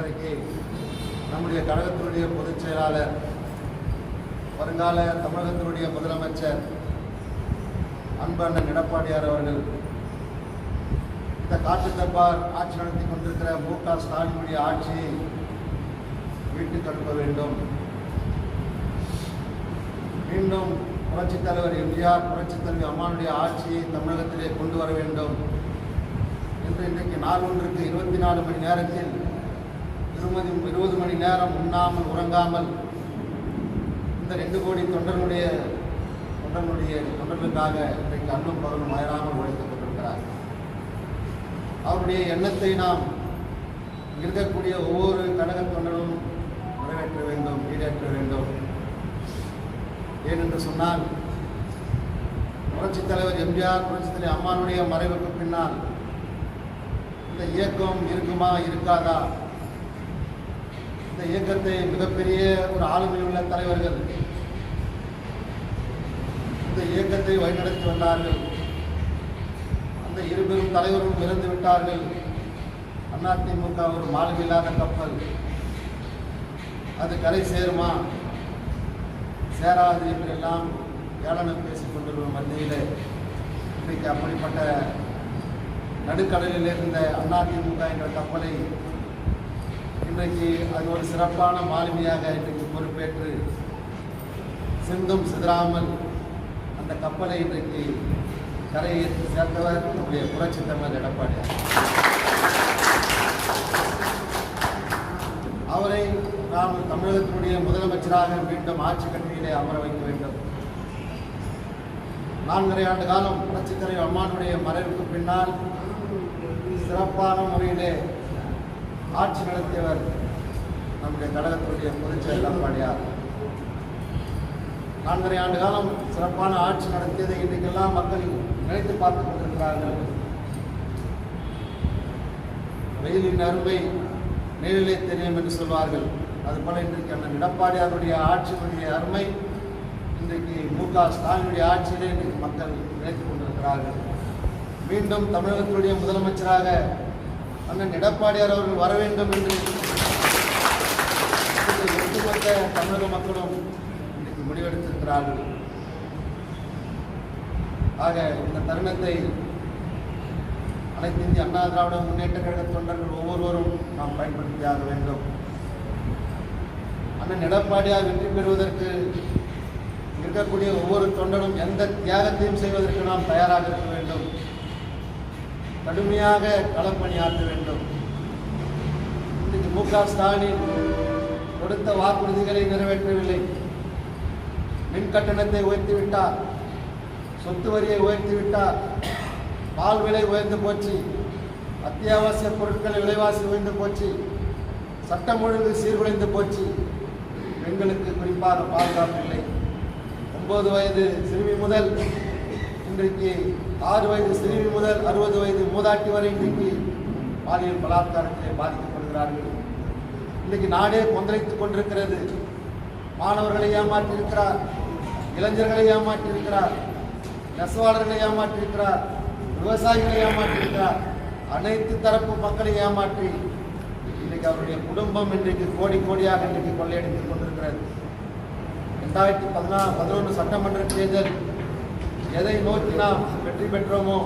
இன்றைக்கு நம்முடைய கழகத்தினுடைய பொதுச் செயலாளர் வருங்கால தமிழகத்தினுடைய முதலமைச்சர் அன்பண்ணன் எடப்பாடியார் அவர்கள் இந்த காற்று தப்பார் ஆட்சி நடத்தி கொண்டிருக்கிற மு க ஸ்டாலினுடைய ஆட்சியை வீட்டுக்கு அனுப்ப வேண்டும். மீண்டும் புரட்சித் தலைவர் எம்ஜிஆர் புரட்சித் தலைவி அம்மானுடைய ஆட்சியை தமிழகத்திலே கொண்டு வர வேண்டும். என்று இன்றைக்கு நாள் ஒன்றுக்கு இருபத்தி நாலு மணி நேரத்தில் இருபது இருபது மணி நேரம் உண்ணாமல் உறங்காமல் இந்த ரெண்டு கோடி தொண்டர்களுடைய தொண்டர்களுடைய தொண்டர்களுக்காக இன்றைக்கு அன்னும் பகலும் அயராமல் உழைத்துக் கொண்டிருக்கிறார் அவருடைய எண்ணத்தை நாம் இருக்கக்கூடிய ஒவ்வொரு கழக தொண்டரும் நிறைவேற்ற வேண்டும் ஈடேற்ற வேண்டும். ஏனென்று சொன்னால் புரட்சித் தலைவர் எம்ஜிஆர் புரட்சித் தலைவர் அம்மானுடைய மறைவுக்கு பின்னால் இந்த இயக்கம் இருக்குமா இருக்காதா? இந்த இயக்கத்தை மிகப்பெரிய ஒரு ஆளுமை உள்ள தலைவர்கள் இந்த இயக்கத்தை வழிநடத்தி வந்தார்கள். அந்த இருபெரும் தலைவரும் இறந்து விட்டார்கள். அதிமுக ஒரு மாலுமி இல்லாத கப்பல். அது கரை சேருமா? சேராது என்றெல்லாம் ஏளனம் பேசிக் கொண்டிருக்கும் மத்தியில். இன்றைக்கு அப்படிப்பட்ட நடுக்கடலில் இருந்த அதிமுக என்ற கப்பலை இன்றைக்கு அது ஒரு சிறப்பான மாலுமியாக இன்றைக்கு பொறுப்பேற்று சிந்தும் சிதறாமல் அந்த கப்பலை இன்றைக்கு கரையை சேர்த்தவர் நம்முடைய புரட்சி தமிழர் எடப்பாடியார். அவரை நாம் தமிழகத்தினுடைய முதலமைச்சராக மீண்டும் ஆட்சி கட்சியிலே அமர வைக்க வேண்டும். நான்கரை ஆண்டு காலம் புரட்சித்தலைவர் அம்மானுடைய மறைவுக்கு பின்னால் சிறப்பான முறையிலே ஆட்சி நடத்தியவர் நம்முடைய கழகத்துடைய பொதுச்செயலர் எடப்பாடியார். நான்கரை ஆண்டு காலம் சிறப்பான ஆட்சி நடத்தியதை இன்றைக்கெல்லாம் மக்கள் நினைத்து பார்த்துக் கொண்டிருக்கிறார்கள். வெயிலின் அருமை நேரிலே தெரியும் என்று சொல்வார்கள். அதுபோல இன்றைக்கு அண்ணன் எடப்பாடியாருடைய ஆட்சியினுடைய அருமை இன்றைக்கு மு க ஸ்டாலினுடைய ஆட்சியிலே இன்றைக்கு மக்கள் நினைத்துக் கொண்டிருக்கிறார்கள். மீண்டும் தமிழகத்தினுடைய முதலமைச்சராக அண்ணன் எடப்பாடியார் அவர்கள் வர வேண்டும் என்று ஒட்டுமொத்த தமிழக மக்களும் இன்றைக்கு முடிவெடுத்திருக்கிறார்கள். ஆக இந்த தருணத்தை அனைத்து இந்திய அண்ணா திராவிட முன்னேற்ற கழக தொண்டர்கள் ஒவ்வொருவரும் நாம் பயன்படுத்தியாக வேண்டும். அண்ணன் எடப்பாடியார் வெற்றி பெறுவதற்கு இருக்கக்கூடிய ஒவ்வொரு தொண்டனும் எந்த தியாகத்தையும் செய்வதற்கு நாம் தயாராக இருக்க வேண்டும். கடுமையாக களப்பணியாற்ற வேண்டும். இன்றைக்கு மு க. ஸ்டாலின் கொடுத்த வாக்குறுதிகளை நிறைவேற்றவில்லை. மின் கட்டணத்தை உயர்த்திவிட்டார் சொத்து வரியை உயர்த்திவிட்டார் பால் விலை உயர்ந்து போச்சு. அத்தியாவசிய பொருட்கள் விலைவாசி உயர்ந்து போச்சு. சட்டம் ஒழுங்கு சீர்குலைந்து போச்சு. பெண்களுக்கு குறிப்பாக பாதுகாப்பு இல்லை. ஒன்பது வயது சிறுமி முதல் இன்றைக்கு ஆறு வயது சிறுமி முதல் அறுபது வயது மூதாட்டி வரை இன்றைக்கு பாலியல் பலாத்காரத்திலே பாதிக்கப்படுகிறார்கள். இன்றைக்கு நாடே கொந்தளித்துக் கொண்டிருக்கிறது. மாணவர்களை ஏமாற்றியிருக்கிறார். இளைஞர்களை ஏமாற்றியிருக்கிறார். நெசவாளர்களை ஏமாற்றியிருக்கிறார். விவசாயிகளை ஏமாற்றியிருக்கிறார். அனைத்து தரப்பு மக்களை ஏமாற்றி இன்றைக்கு அவருடைய குடும்பம் இன்றைக்கு கோடி கோடியாக இன்றைக்கு கொள்ளையடித்துக் கொண்டிருக்கிறது. ரெண்டாயிரத்தி பதினா பதினொன்று சட்டமன்ற தேர்தல் எதை நோக்கி நாம் வெற்றி பெற்றோமோ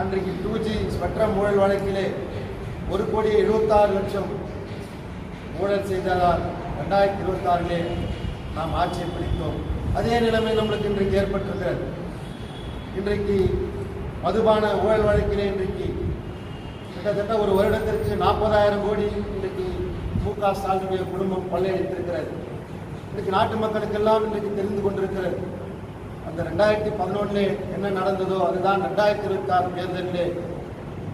அன்றைக்கு டூ ஜி ஸ்பெக்ட்ரம் ஊழல் வழக்கிலே ஒரு கோடி எழுபத்தாறு லட்சம் ஊழல் செய்ததால் ரெண்டாயிரத்தி இருபத்தாறிலே நாம் ஆட்சியை பிடித்தோம். அதே நிலைமை நம்மளுக்கு இன்றைக்கு ஏற்பட்டிருக்கிறது. இன்றைக்கு மதுபான ஊழல் வழக்கிலே இன்றைக்கு கிட்டத்தட்ட ஒரு வருடத்திற்கு நாற்பதாயிரம் கோடி இன்றைக்கு மு க ஸ்டாலினுடைய குடும்பம் கொள்ளையடித்திருக்கிறது. இன்றைக்கு நாட்டு மக்களுக்கெல்லாம் இன்றைக்கு தெரிந்து கொண்டிருக்கிறது. அந்த ரெண்டாயிரத்தி பதினொன்றிலே என்ன நடந்ததோ அதுதான் ரெண்டாயிரத்தி இருபத்தி ஆறு தேர்தலிலே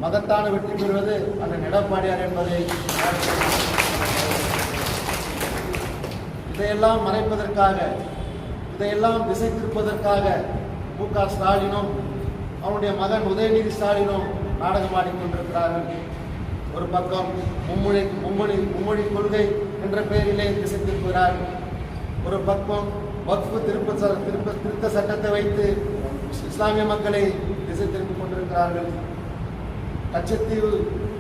மகத்தான வெற்றி பெறுவது அண்ணன் எடப்பாடியார் என்பதை இதையெல்லாம் மறைப்பதற்காக இதையெல்லாம் திசை திருப்பதற்காக மு க ஸ்டாலினும் அவனுடைய மகன் உதயநிதி ஸ்டாலினும் நாடகம் கொண்டிருக்கிறார்கள் ஒரு பக்கம் மும்மொழி மும்மொழி மும்மொழி கொள்கை என்ற பெயரிலே திசை திருப்புகிறார் ஒரு பக்கம் வக்ஃபு திருப்ப திருப்ப திருத்த சட்டத்தை வைத்து இஸ்லாமிய மக்களை திசை திருப்பிக் கொண்டிருக்கிறார்கள். கச்சத்தீவு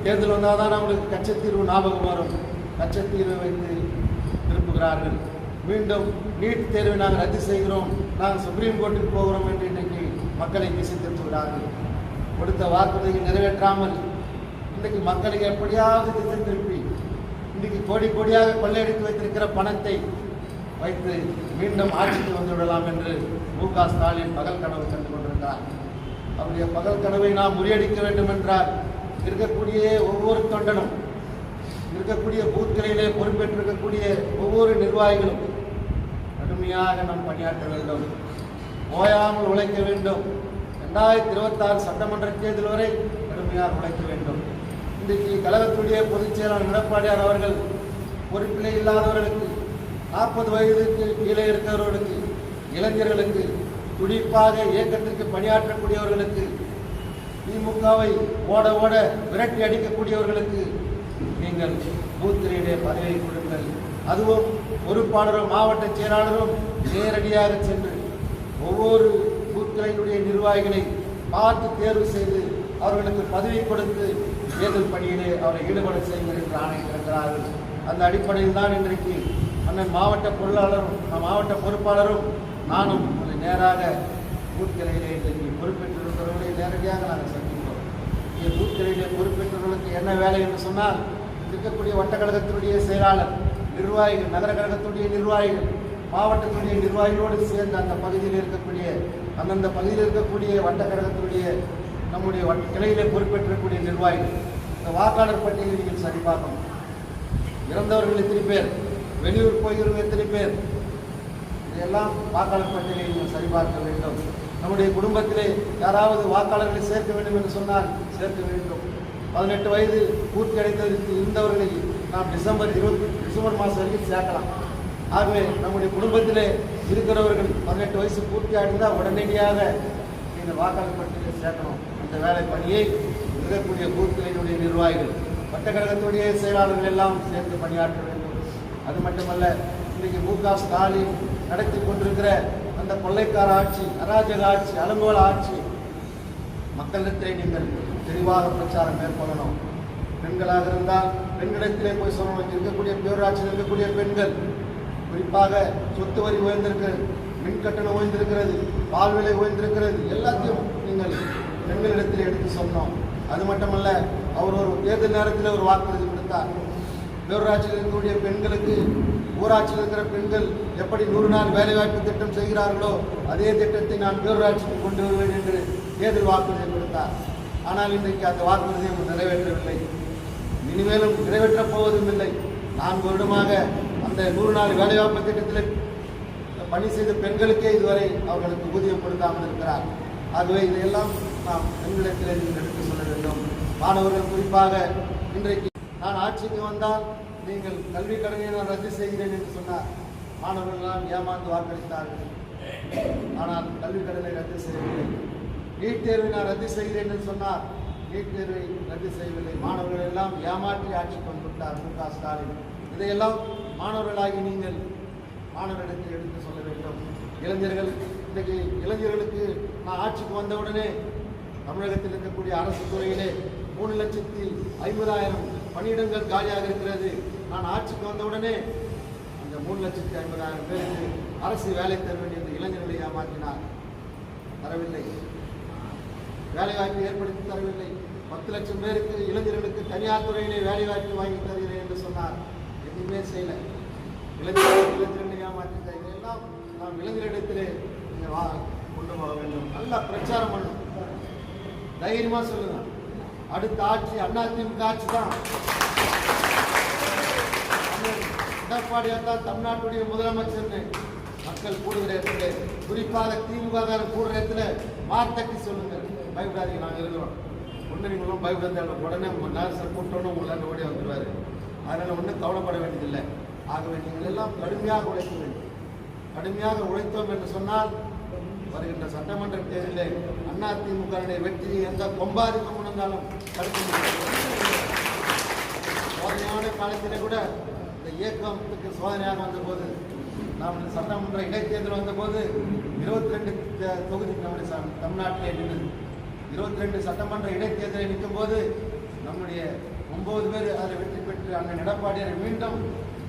தேர்தல் வந்தால் தான் அவங்களுக்கு கச்சத்தீர்வு ஞாபகம் வரும். கச்சத்தீர்வை வைத்து திருப்புகிறார்கள். மீண்டும் நீட் தேர்வை நாங்கள் ரத்து செய்கிறோம். நாங்கள் சுப்ரீம் கோர்ட்டுக்கு போகிறோம் என்று இன்றைக்கு மக்களை திசை திருப்புகிறார்கள் கொடுத்த வாக்குறுதியை நிறைவேற்றாமல் இன்றைக்கு மக்களை எப்படியாவது திசை திருப்பி இன்றைக்கு கோடி கோடியாக கொள்ளையடித்து வைத்திருக்கிற பணத்தை வைத்து மீண்டும் ஆட்சிக்கு வந்துவிடலாம் என்று மு க. ஸ்டாலின் பகல் கனவு கண்டு கொண்டிருக்கிறார் அவருடைய பகல் கனவை நாம் முறியடிக்க வேண்டும் என்றால் இருக்கக்கூடிய ஒவ்வொரு தொண்டனும் இருக்கக்கூடிய பூத்திரையிலே பொறுப்பேற்றிருக்கக்கூடிய ஒவ்வொரு நிர்வாகிகளும் கடுமையாக நாம் பணியாற்ற வேண்டும். ஓயாமல் உழைக்க வேண்டும். ரெண்டாயிரத்தி இருபத்தாறு சட்டமன்ற தேர்தல் வரை கடுமையாக உழைக்க வேண்டும். இன்றைக்கு கழகத்துடைய பொதுச் செயலாளர் எடப்பாடியார் அவர்கள் பொறுப்பிலே இல்லாதவர்களுக்கு நாற்பது வயதுக்கு கீழே இருக்கிறவர்களுக்கு இளைஞர்களுக்கு துடிப்பாக இயக்கத்திற்கு பணியாற்றக்கூடியவர்களுக்கு திமுகவை ஓட ஓட விரட்டி அடிக்கக்கூடியவர்களுக்கு நீங்கள் பூத்திரையுடைய பதவியை கொடுங்கள். அதுவும் பொறுப்பாளரும் மாவட்ட செயலாளரும் நேரடியாக சென்று ஒவ்வொரு பூத்திரையினுடைய நிர்வாகிகளை பார்த்து தேர்வு செய்து அவர்களுக்கு பதவி கொடுத்து தேர்தல் பணியிலே அவரை ஈடுபட செய்யுங்கள் என்று ஆணையிட்டிருக்கிறார்கள். அந்த அடிப்படையில் தான் இன்றைக்கு அண்ணன் மாவட்ட பொருளாளரும் மாவட்ட பொறுப்பாளரும் நானும் அதை நேராக பூத்திரையிலே இன்றைக்கு பொறுப்பேற்றிருக்கிறவர்களை நேரடியாக நாங்கள் சந்திக்கிறோம். இங்கே பூத்திரையிலே பொறுப்பேற்றவர்களுக்கு என்ன வேலை என்று சொன்னால் இருக்கக்கூடிய வட்டக்கழகத்தினுடைய செயலாளர் நிர்வாகிகள் நகர கழகத்துடைய நிர்வாகிகள் மாவட்டத்துடைய நிர்வாகிகளோடு சேர்ந்து அந்த பகுதியில் இருக்கக்கூடிய அந்தந்த பகுதியில் இருக்கக்கூடிய வட்டக்கழகத்துடைய நம்முடைய வட்ட- கிளையிலே பொறுப்பேற்றக்கூடிய நிர்வாகிகள். இந்த வாக்காளர் பட்டியலை நீங்கள் சரிபார்க்கணும். இறந்தவர்கள் எத்தனை பேர்? வெளியூர் போகிறவங்க எத்தனை பேர்? இதையெல்லாம் வாக்காளர் பட்டியலை நீங்கள் சரிபார்க்க வேண்டும். நம்முடைய குடும்பத்திலே யாராவது வாக்காளர்களை சேர்க்க வேண்டும் என்று சொன்னால் சேர்க்க வேண்டும். பதினெட்டு வயது பூர்த்தி அடைந்ததற்கு இருந்தவர்களை நாம் டிசம்பர் இருபத்தி டிசம்பர் மாதம் வரைக்கும் சேர்க்கலாம். ஆகவே நம்முடைய குடும்பத்திலே இருக்கிறவர்கள் பதினெட்டு வயசு பூர்த்தி அடைந்தால் உடனடியாக இந்த வாக்காளர் பட்டியலில் சேர்க்கணும். அந்த வேலை பணியை இருக்கக்கூடிய பூத்தினுடைய நிர்வாகிகள் வட்டக்கழகத்துடைய செயலாளர்கள் எல்லாம் சேர்ந்து பணியாற்ற அது மட்டுமல்ல இன்றைக்கு மு க ஸ்டாலின் நடத்தி கொண்டிருக்கிற அந்த கொள்ளைக்கார ஆட்சி அராஜக ஆட்சி அலங்கோல ஆட்சி மக்களிடத்திலே நீங்கள் தெளிவாக பிரச்சாரம் மேற்கொள்ளணும். பெண்களாக இருந்தால் பெண்களிடத்திலே போய் சொல்லணும். இருக்கக்கூடிய பேரூராட்சியில் இருக்கக்கூடிய பெண்கள் குறிப்பாக சொத்து வரி உயர்ந்திருக்கிறது மின் கட்டணம் உயர்ந்திருக்கிறது பால் விலை உயர்ந்திருக்கிறது எல்லாத்தையும் நீங்கள் பெண்களிடத்தில் எடுத்து சொன்னோம் அது மட்டுமல்ல அவர் ஒரு தேர்தல் நேரத்தில் ஒரு வாக்குறுதி கொடுத்தார். பேரூராட்சியில் இருக்கக்கூடிய பெண்களுக்கு ஊராட்சியில் இருக்கிற பெண்கள் எப்படி நூறு நாள் வேலைவாய்ப்பு திட்டம் செய்கிறார்களோ அதே திட்டத்தை நான் பேரூராட்சிக்கு கொண்டு வருவேன் என்று தேர்தல் வாக்குறுதியை கொடுத்தார். ஆனால் இன்றைக்கு அந்த வாக்குறுதியை நிறைவேற்றவில்லை. இனிமேலும் நிறைவேற்றப் போவதும் இல்லை. நான்கு வருடமாக அந்த நூறு நாள் வேலைவாய்ப்பு திட்டத்தில் பணி செய்த பெண்களுக்கே இதுவரை அவர்களுக்கு ஊதியம் கொடுக்காமல் இருக்கிறார். ஆகவே இதையெல்லாம் நாம் பெண்களிடத்தில் நீங்கள் எடுத்து சொல்ல வேண்டும். மாணவர்கள் குறிப்பாக இன்றைக்கு நான் ஆட்சிக்கு வந்தால் நீங்கள் கல்வி கடனை நான் ரத்து செய்கிறேன் என்று சொன்னார். மாணவர்கள் எல்லாம் ஏமாந்து வாக்களித்தார்கள். ஆனால் கல்வி கடனை ரத்து செய்யவில்லை. நீட் தேர்வை நான் ரத்து செய்கிறேன் என்று சொன்னார். நீட் தேர்வை ரத்து செய்யவில்லை. மாணவர்கள் எல்லாம் ஏமாற்றி ஆட்சி கொண்டு விட்டார் மு க ஸ்டாலின். இதையெல்லாம் மாணவர்களாகி நீங்கள் மாணவரிடத்தில் எடுத்து சொல்ல வேண்டும். இளைஞர்கள் இன்றைக்கு இளைஞர்களுக்கு நான் ஆட்சிக்கு வந்தவுடனே தமிழகத்தில் இருக்கக்கூடிய அரசு துறையிலே மூணு லட்சத்தி ஐம்பதாயிரம் பணியிடங்கள் காலியாக இருக்கிறது. நான் ஆட்சிக்கு வந்தவுடனே அந்த மூணு லட்சத்தி ஐம்பதாயிரம் பேருக்கு அரசு வேலை தர வேண்டிய இந்த இளைஞர்களை ஏமாற்றினார். தரவில்லை. வேலைவாய்ப்பு ஏற்படுத்தி தரவில்லை. பத்து லட்சம் பேருக்கு இளைஞர்களுக்கு தனியார் துறையிலே வேலைவாய்ப்பு வாங்கி தருகிறேன் என்று சொன்னார். எதுவுமே செய்யலை. இளைஞர்கள் இளைஞர்களை ஏமாற்றி இதையெல்லாம் நாம் இளைஞரிடத்திலே நீங்கள் வா கொண்டு போக வேண்டும். நல்லா பிரச்சாரம் பண்ணும் தைரியமாக சொல்லுங்கள் அடுத்த ஆட்சி அதிமுக ஆட்சி தான் எடப்பாடியார் தான் தமிழ்நாட்டுடைய முதலமைச்சர்னு மக்கள் கூடுகிற இடத்துல குறிப்பாக திமுக கூடுகிற கூடுற இடத்துல வார்த்தைக்கு சொல்லுங்க. பயப்படாதீங்க நாங்கள் இருக்கிறோம். ஒன்று நீங்களும் பயப்படாத உடனே உங்கள் நேரத்தில் கூட்டணும் உங்களால் ஓடி வந்துடுவார் அதனால் ஒன்றும் கவலைப்பட வேண்டியதில்லை. ஆகவே நீங்கள் எல்லாம் கடுமையாக உழைக்க வேண்டும். கடுமையாக உழைத்தோம் என்று சொன்னால் வருகின்ற சட்டமன்ற தேர்தலில் அதிமுகவுடைய வெற்றி எந்த கொம்பாதிக்கம் இருந்தாலும் தடுக்க முடியாது. சோதனையான காலத்திலே கூட இந்த இயக்கத்துக்கு சோதனையாக வந்தபோது நாம் இந்த சட்டமன்ற இடைத்தேர்தல் வந்தபோது இருபத்தி ரெண்டு தொகுதி நம்முடைய தமிழ்நாட்டிலே நின்று இருபத்தி ரெண்டு சட்டமன்ற இடைத்தேர்தலை நிற்கும் போது நம்முடைய ஒன்பது பேர் அதில் வெற்றி பெற்று அந்த அண்ணன் மீண்டும்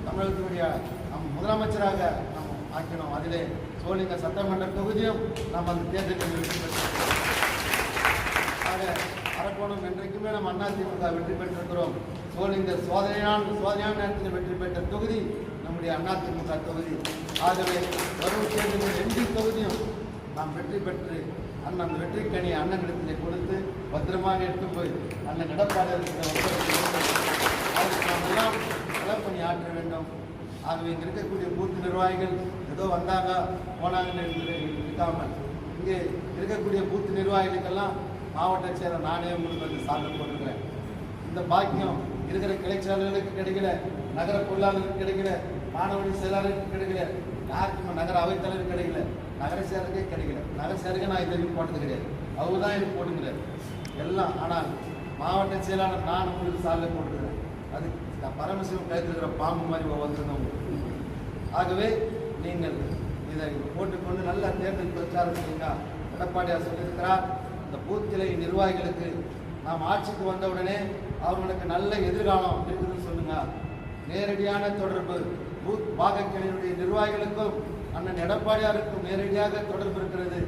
தமிழகத்தினுடைய நம் முதலமைச்சராக நாம் ஆக்கினோம். அதிலே சோழிங்க சட்டமன்ற தொகுதியும் நாம் அந்த தேர்தலில் வெற்றி பெற்றோம் ஆக அரக்கோணம் என்றைக்குமே நம்ம அண்ணா திமுக வெற்றி பெற்றிருக்கிறோம். சோழிங்க சோதனையான சோதனையான நேரத்தில் வெற்றி பெற்ற தொகுதி நம்முடைய அண்ணா திமுக தொகுதி. ஆகவே வரும் தேர்தலில் ரெண்டு தொகுதியும் நாம் வெற்றி பெற்று அண்ணன் அந்த வெற்றிக்கனி அண்ணனிடத்திலே கொடுத்து பத்திரமாக எடுத்து போய் அண்ணன் எடப்பாடியாருக்கு அதற்கு நாம் எல்லாம் களப்பணி ஆற்ற வேண்டும். ஆகவே இங்கே இருக்கக்கூடிய பூத்து நிர்வாகிகள் ஏதோ வந்தாங்க போனாங்கன்னு இருந்து- இருக்காமல் இங்கே இருக்கக்கூடிய பூத்து நிர்வாகிகளுக்கெல்லாம் மாவட்ட செயலர் நானே உங்களுக்கு வந்து சான்று போட்டிருக்கிறேன். இந்த பாக்கியம் இருக்கிற கிளை செயலர்களுக்கு கிடைக்கல நகர பொருளாளருக்கு கிடைக்கல மாணவனி செயலாளருக்கு கிடைக்கல யாருக்குமே நகர அவைத்தலைவர் கிடைக்கல நகர செயலருக்கே கிடைக்கல. நகர செயலருக்கு நான் இது வரைக்கும் போட்டது கிடையாது. அவங்க தான் எனக்கு போட்டுங்கிறார் எல்லாம் ஆனால் மாவட்ட செயலாளர் நான் உங்களுக்கு சாலை போட்டுக்கிறேன் அது பரமசிவம் கைத்திருக்கிற பாம்பு மாதிரி வந்திருந்தவங்க ஆகவே நீங்கள் இதை போட்டுக்கொண்டு நல்ல தேர்தல் பிரச்சாரம் செய்யுங்க. எடப்பாடியார் சொல்லியிருக்கிறார் இந்த பூத் கிளை நிர்வாகிகளுக்கு நாம் ஆட்சிக்கு வந்தவுடனே அவர்களுக்கு நல்ல எதிர்காலம் இருக்குதுன்னு சொல்லுங்க. நேரடியான தொடர்பு பூத் பாகக்கிளையினுடைய நிர்வாகிகளுக்கும் அண்ணன் எடப்பாடியாருக்கும் நேரடியாக தொடர்பு இருக்கிறது.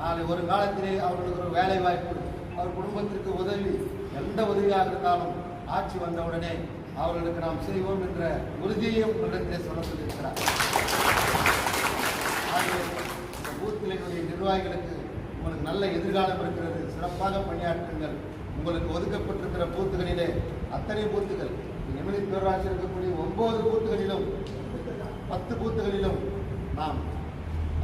நாளை ஒரு காலத்திலே அவர்களுக்கு ஒரு வேலை வாய்ப்பு அவர் குடும்பத்திற்கு உதவி எந்த உதவியாக இருந்தாலும் ஆட்சி வந்தவுடனே அவர்களுக்கு நாம் செய்வோம் என்ற உறுதியையும் உங்களிடத்திலே சொல்ல சொல்லியிருக்கிறார். பூத் கிளைகளுடைய நிர்வாகிகளுக்கு உங்களுக்கு நல்ல எதிர்காலம் இருக்கிறது. சிறப்பாக பணியாற்றுங்கள். உங்களுக்கு ஒதுக்கப்பட்டிருக்கிற பூத்துகளிலே அத்தனை பூத்துகள் எமினி பேராட்சி இருக்கக்கூடிய ஒன்பது பூத்துகளிலும் பத்து பூத்துகளிலும் நாம்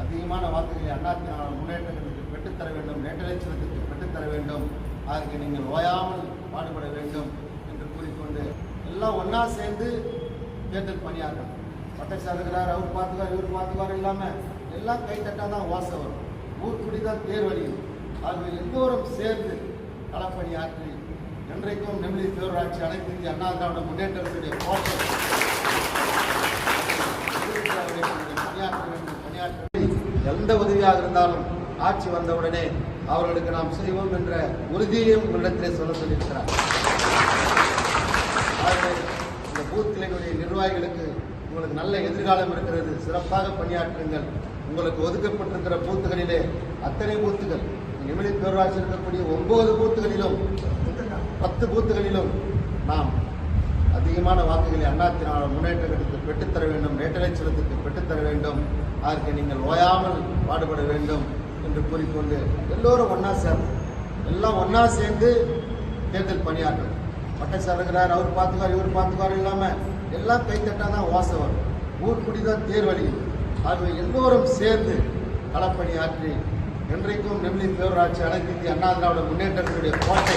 அதிகமான வாக்குகளை அண்ணாத்தின முன்னேற்றங்களுக்கு பெற்றுத்தர வேண்டும். நேட்டலேச்சனத்துக்கு பெற்றுத்தர வேண்டும். அதற்கு நீங்கள் ஓயாமல் பாடுபட வேண்டும் என்று கூறிக்கொண்டு எல்லாம் ஒன்றா சேர்ந்து தேர்தல் பணியாற்றணும். பட்டை இருக்கிறார் அவர் பார்த்துக்கார் இவர் பார்த்துக்கார் இல்லாமல் எல்லாம் கைத்தட்டா தான் வாசம் வரும். ஊர்க்குடி தான் தேர் வழியும் ஆகவே எல்லோரும் சேர்ந்து களப்பணி ஆற்றி என்றைக்கும் நெமிலி பேரூராட்சி அனைத்து இந்திய அண்ணா திராவிட முன்னேற்றத்துடைய கோட்டை பணியாற்ற வேண்டும் பணியாற்ற எந்த உதவியாக இருந்தாலும் ஆட்சி வந்தவுடனே அவர்களுக்கு நாம் செய்வோம் என்ற உறுதியையும் உங்களிடத்திலே சொல்ல சொல்லியிருக்கிறார். ஆகவே இந்த பூத் கிளைகளுடைய நிர்வாகிகளுக்கு உங்களுக்கு நல்ல எதிர்காலம் இருக்கிறது. சிறப்பாக பணியாற்றுங்கள். உங்களுக்கு ஒதுக்கப்பட்டிருக்கிற பூத்துகளிலே அத்தனை பூத்துகள் எமிலி பேரூராட்சி இருக்கக்கூடிய ஒன்பது பூத்துகளிலும் பத்து பூத்துகளிலும் நாம் அதிகமான வாக்குகளை அண்ணாத்தினால முன்னேற்றத்திற்கு பெற்றுத்தர வேண்டும். நேட்டலைச்சலத்துக்கு பெற்றுத்தர வேண்டும். அதற்கு நீங்கள் ஓயாமல் பாடுபட வேண்டும் என்று கூறிக்கொண்டு எல்லோரும் ஒன்றா சேர்ந்து எல்லாம் ஒன்றா சேர்ந்து தேர்தல் பணியாற்றும் பட்டசார் அவர் பார்த்துக்கார் இவர் பார்த்துக்கார் இல்லாமல் எல்லாம் கைத்தட்டா தான் வாசம் வரும் ஊர்க்குடி தான் தேர் வழியும் ஆகவே எல்லோரும் சேர்ந்து களப்பணி ஆற்றி என்றைக்கும் நெம்லி பேரூராட்சி அனைத்து இந்திய அண்ணா திராவிட முன்னேற்றத்தினுடைய கோட்டை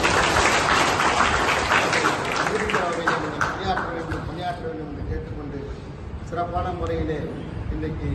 பணியாற்ற வேண்டும் பணியாற்ற வேண்டும் என்று கேட்டுக்கொண்டு சிறப்பான முறையிலே இன்றைக்கு